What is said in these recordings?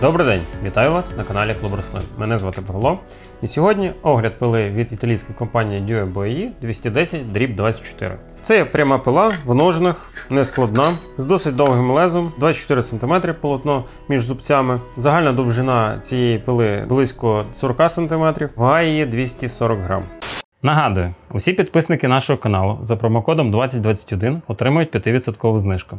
Добрий день, вітаю вас на каналі Клуб Рослин. Мене звати Павло. І сьогодні огляд пили від італійської компанії Due BOE 210 дріб 24. Це є пряма пила в ножнах, нескладна, з досить довгим лезом, 24 см полотно між зубцями. Загальна довжина цієї пили близько 40 см, вага її 240 грам. Нагадую, усі підписники нашого каналу за промокодом 2021 отримують 5% знижку.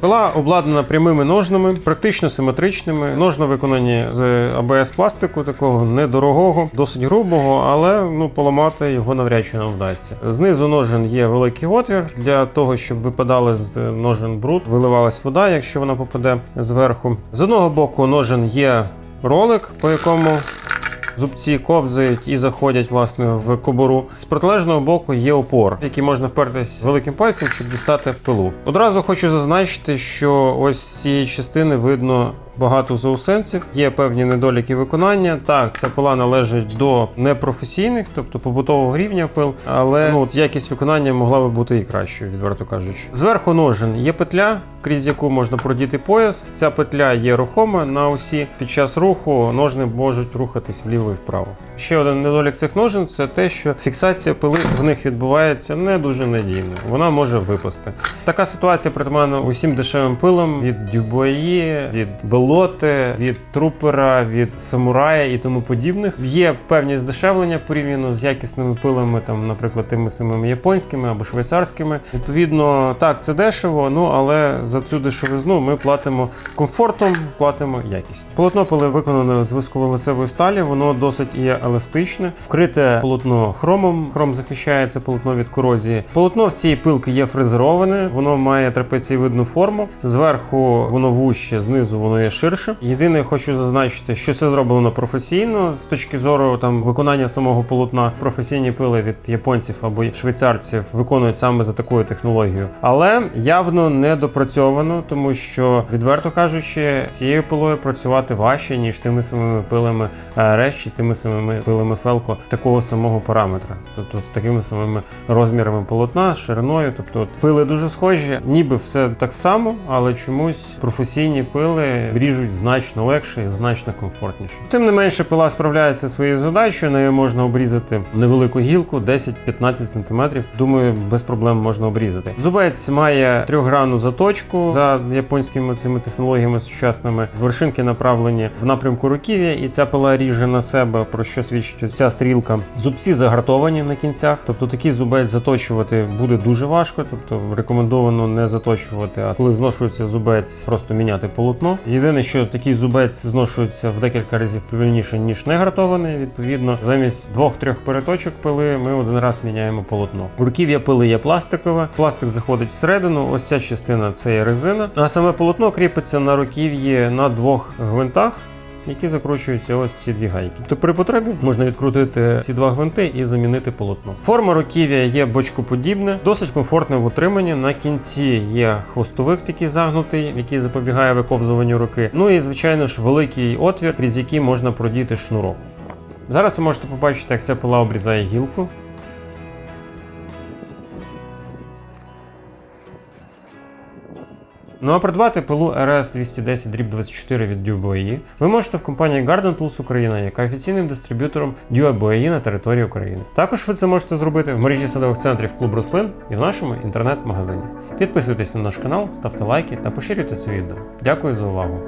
Пила обладнана прямими ножнами, практично симетричними. Ножна виконані з АБС пластику, такого недорогого, досить грубого, але ну поламати його навряд чи нам вдасться. Знизу ножен є великий отвір для того, щоб випадали з ножен бруд, виливалась вода, якщо вона попаде зверху. З одного боку ножен є ролик, по якому Зубці ковзають і заходять власне в кобуру. З протилежного боку є опор, який можна впертись великим пальцем, щоб дістати пилу. Одразу хочу зазначити, що ось цієї частини видно. Багато заусенців, є певні недоліки виконання. Так, ця пила належить до непрофесійних, тобто побутового рівня пил, але ну, от якість виконання могла би бути і кращою, відверто кажучи. Зверху ножен є петля, крізь яку можна продіти пояс. Ця петля є рухома на осі. Під час руху ножни можуть рухатись вліво і вправо. Ще один недолік цих ножен це те, що фіксація пили в них відбувається не дуже надійно. Вона може випасти. Така ситуація притаманна усім дешевим пилам від Дюбої, від Белоти, від трупера, від самурая і тому подібних. Є певні здешевлення порівняно з якісними пилами, там, наприклад, тими самими японськими або швейцарськими. Відповідно, так, це дешево, ну але за цю дешевизну ми платимо комфортом, платимо якістю. Полотно пили виконане з висковолицевої сталі, воно досить є еластичне, вкрите полотно хромом. Хром захищає це полотно від корозії. Полотно в цій пилки є фрезероване, воно має трапецієвидну форму. Зверху воно вуще, знизу воно є ширше. Єдине, хочу зазначити, що це зроблено професійно з точки зору там виконання самого полотна. Професійні пили від японців або швейцарців виконують саме за такою технологією, але явно не допрацьовано, тому що відверто кажучи, цією пилою працювати важче ніж тими самими пилами АРС чи тими самими пилами Фелко такого самого параметра, тобто з такими самими розмірами полотна, шириною. Тобто пили дуже схожі, ніби все так само, але чомусь професійні пили ріжуть значно легше і значно комфортніше. Тим не менше, пила справляється своєю задачею. Нею можна обрізати невелику гілку 10-15 см. Думаю, без проблем можна обрізати. Зубець має трьохгранну заточку за японськими цими технологіями сучасними. Вершинки направлені в напрямку руків'я, і ця пила ріже на себе, про що свідчить ця стрілка. Зубці загартовані на кінцях, тобто такий зубець заточувати буде дуже важко. Тобто рекомендовано не заточувати, а коли зношується зубець, просто міняти полотно. Єдине, що такий зубець зношується в декілька разів повільніше, ніж не гартований. Відповідно, замість двох-трьох переточок пили ми один раз міняємо полотно. Руків'я пили є пластикове, пластик заходить всередину. Ось ця частина це є резина. А саме полотно кріпиться на руків'ї на двох гвинтах. Які закручуються ось ці дві гайки. То при потребі можна відкрутити ці два гвинти і замінити полотно. Форма руків'я є бочкоподібне, досить комфортне в утриманні. На кінці є хвостовик такий загнутий, який запобігає виковзуванню руки. Ну і звичайно ж великий отвір, крізь який можна продіти шнурок. Зараз ви можете побачити, як ця пила обрізає гілку. Ну а придбати пилу RS 210 дріб 24 від DuBoE ви можете в компанії Garden Tools Україна, яка офіційним дистриб'ютором DuBoE на території України. Також ви це можете зробити в мережі садових центрів клуб рослин і в нашому інтернет-магазині. Підписуйтесь на наш канал, ставте лайки та поширюйте це відео. Дякую за увагу.